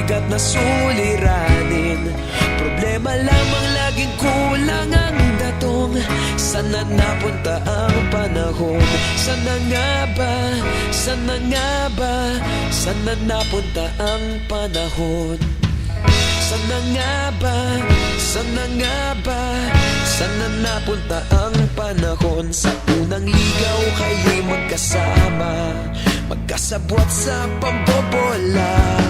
mabibigat na suliranin. Problema lamang laging kulang ang datong. Sana napunta ang panahon? Sana nga ba, sana nga ba? Sana napunta ang panahon? Sana nga ba, sana nga ba? Sana napunta ang panahon? Sa unang ligaw kayo'y magkasama. Magkasabwat sa pambobola